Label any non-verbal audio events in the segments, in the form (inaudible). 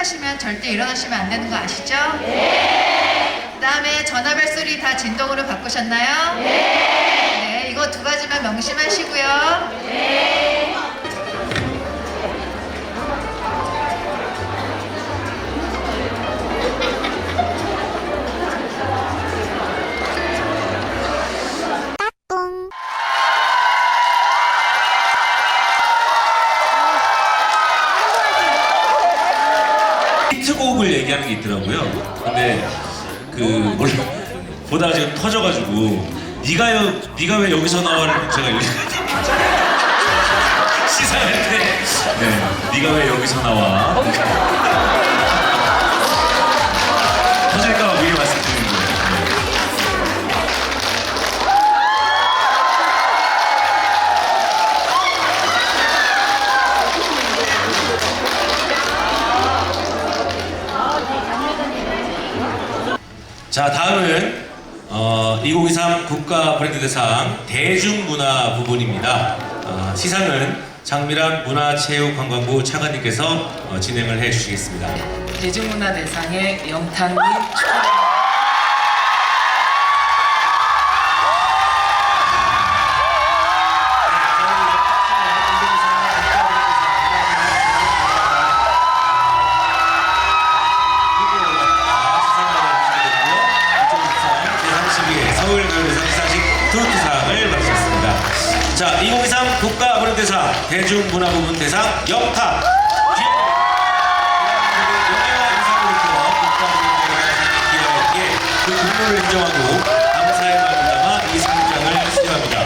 식 시작하시면 절대 일어나시면 안 되는 거 아시죠? 네. 그 다음에 전화벨 소리 다 진동으로 바꾸셨나요? 네. 네, 이거 두 가지만 명심하시고요. 히트곡을 얘기하는 게 있더라고요. 근데 그 몰라 보다가 지금 터져가지고 네가요 네가 왜 여기서 나와를 제가 (laughs) 시사할 때 네, 네가 왜 여기서 나와 어, 2023 국가 브랜드 대상 대중문화 부분입니다. 어, 시상은 장미란 문화체육관광부 차관님께서 어, 진행을 해주시겠습니다. 대중문화 대상의 영탁님 축하드립니다. 대중 문화 부문 대상 영탁 영예와 인상으로부터 국가 브랜드 기여했기에 그 공로를 인정하고 감사의 마음을 담아 이 상장을 수여합니다.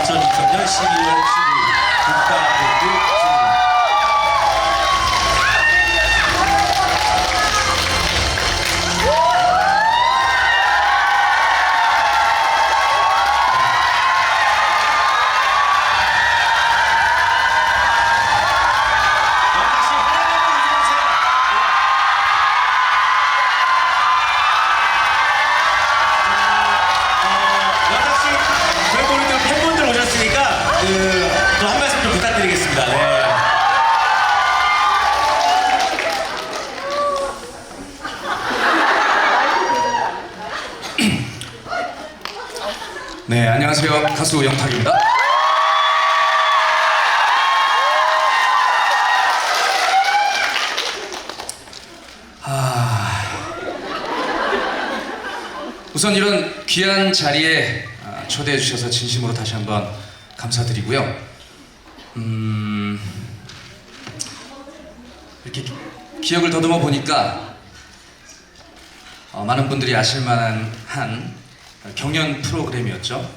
2023년 12월 15일 네, 안녕하세요. 가수 영탁입니다. 아, 우선 이런 귀한 자리에 아, 초대해 주셔서 진심으로 다시 한번 감사드리고요. 음, 이렇게 기- 기억을 더듬어 보니까 어, 많은 분들이 아실 만한 한 경연 프로그램이었죠.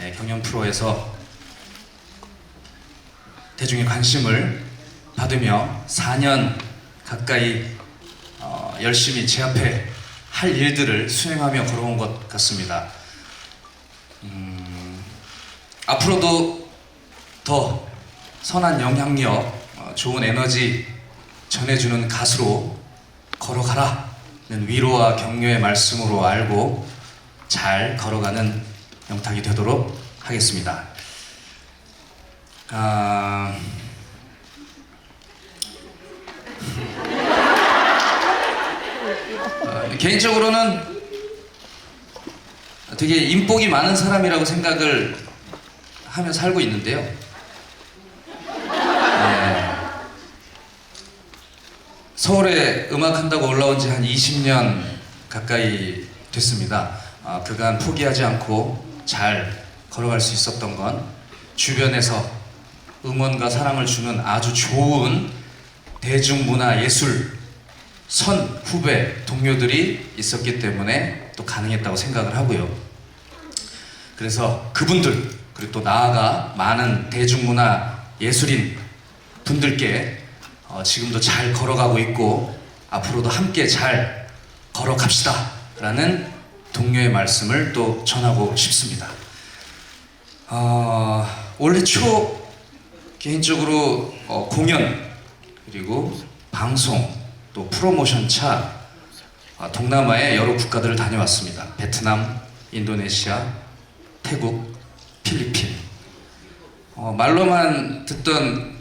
예, 경연 프로에서 대중의 관심을 받으며 4년 가까이 어, 열심히 제 앞에 할 일들을 수행하며 걸어온 것 같습니다. 음, 앞으로도 더 선한 영향력, 어, 좋은 에너지 전해주는 가수로 걸어가라는 위로와 격려의 말씀으로 알고 잘 걸어가는 영탁이 되도록 하겠습니다. 아... 어, 개인적으로는 되게 인복이 많은 사람이라고 생각을 하며 살고 있는데요. 네. 서울에 음악한다고 올라온 지 한 20년 가까이 됐습니다. 아, 그간 포기하지 않고 잘 걸어갈 수 있었던 건 주변에서 응원과 사랑을 주는 아주 좋은 대중문화 예술 선 후배 동료들이 있었기 때문에 또 가능했다고 생각을 하고요. 그래서 그분들 그리고 또 나아가 많은 대중문화 예술인 분들께 어, 지금도 잘 걸어가고 있고 앞으로도 함께 잘 걸어갑시다 라는 동료의 말씀을 또 전하고 싶습니다. 어, 올해 초 개인적으로 어, 공연 그리고 방송 또 프로모션 차 아, 동남아의 여러 국가들을 다녀왔습니다. 베트남, 인도네시아, 태국, 필리핀. 어, 말로만 듣던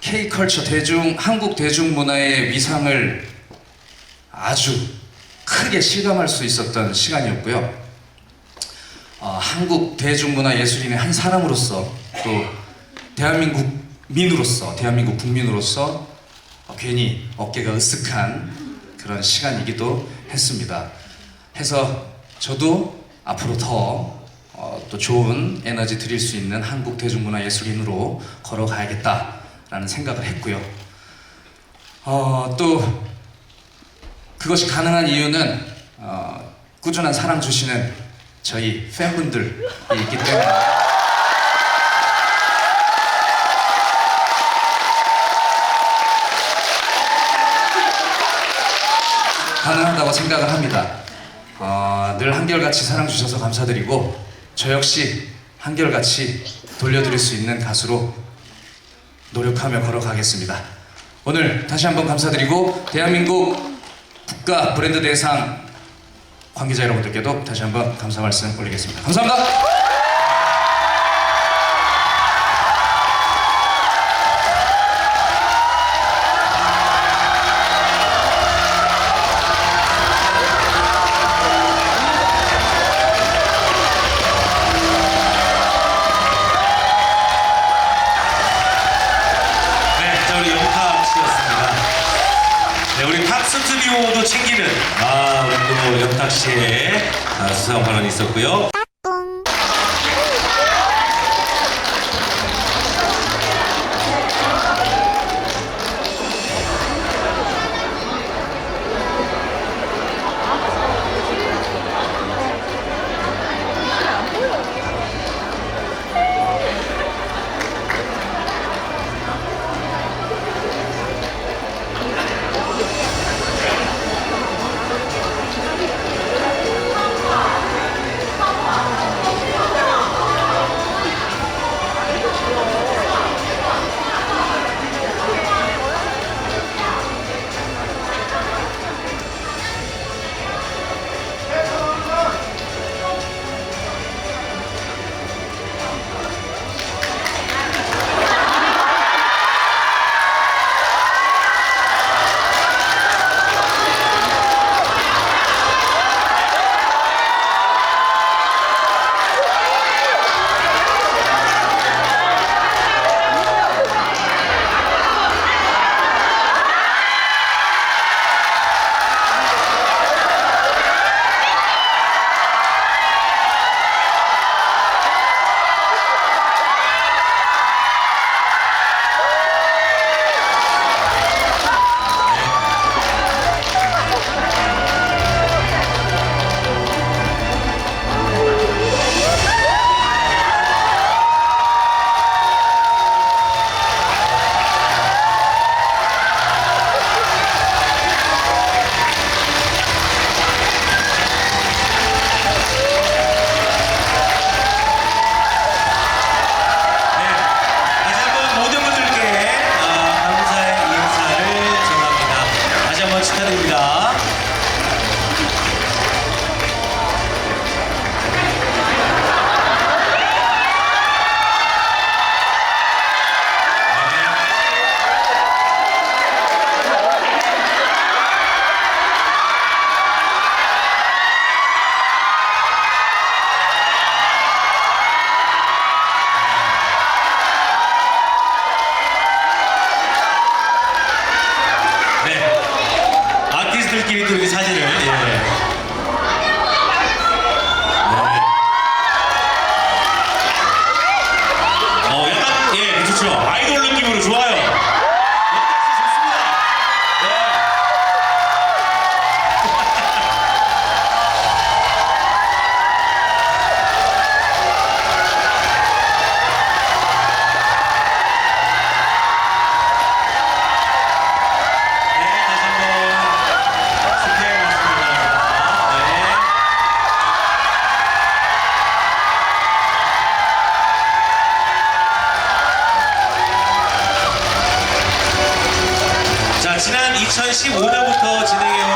K컬처 대중 한국 대중문화의 위상을 아주 크게 실감할 수 있었던 시간이었고요. 어, 한국 대중문화 예술인의 한 사람으로서 또 대한민국 민으로서 대한민국 국민으로서 어, 괜히 어깨가 으쓱한 그런 시간이기도 했습니다. 해서 저도 앞으로 더 어, 또 좋은 에너지 드릴 수 있는 한국 대중문화 예술인으로 걸어가야겠다라는 생각을 했고요. 어, 또 그것이 가능한 이유는 어, 꾸준한 사랑 주시는 저희 팬분들이 있기 때문에 가능하다고 생각을 합니다. 어, 늘 한결같이 사랑 주셔서 감사드리고 저 역시 한결같이 돌려드릴 수 있는 가수로 노력하며 걸어가겠습니다. 오늘 다시 한번 감사드리고 대한민국 국가 브랜드 대상 관계자 여러분들께도 다시 한번 감사 말씀 올리겠습니다. 감사합니다. 탁 씨의 아, 수상 발언이 있었고요. 2015년부터 진행해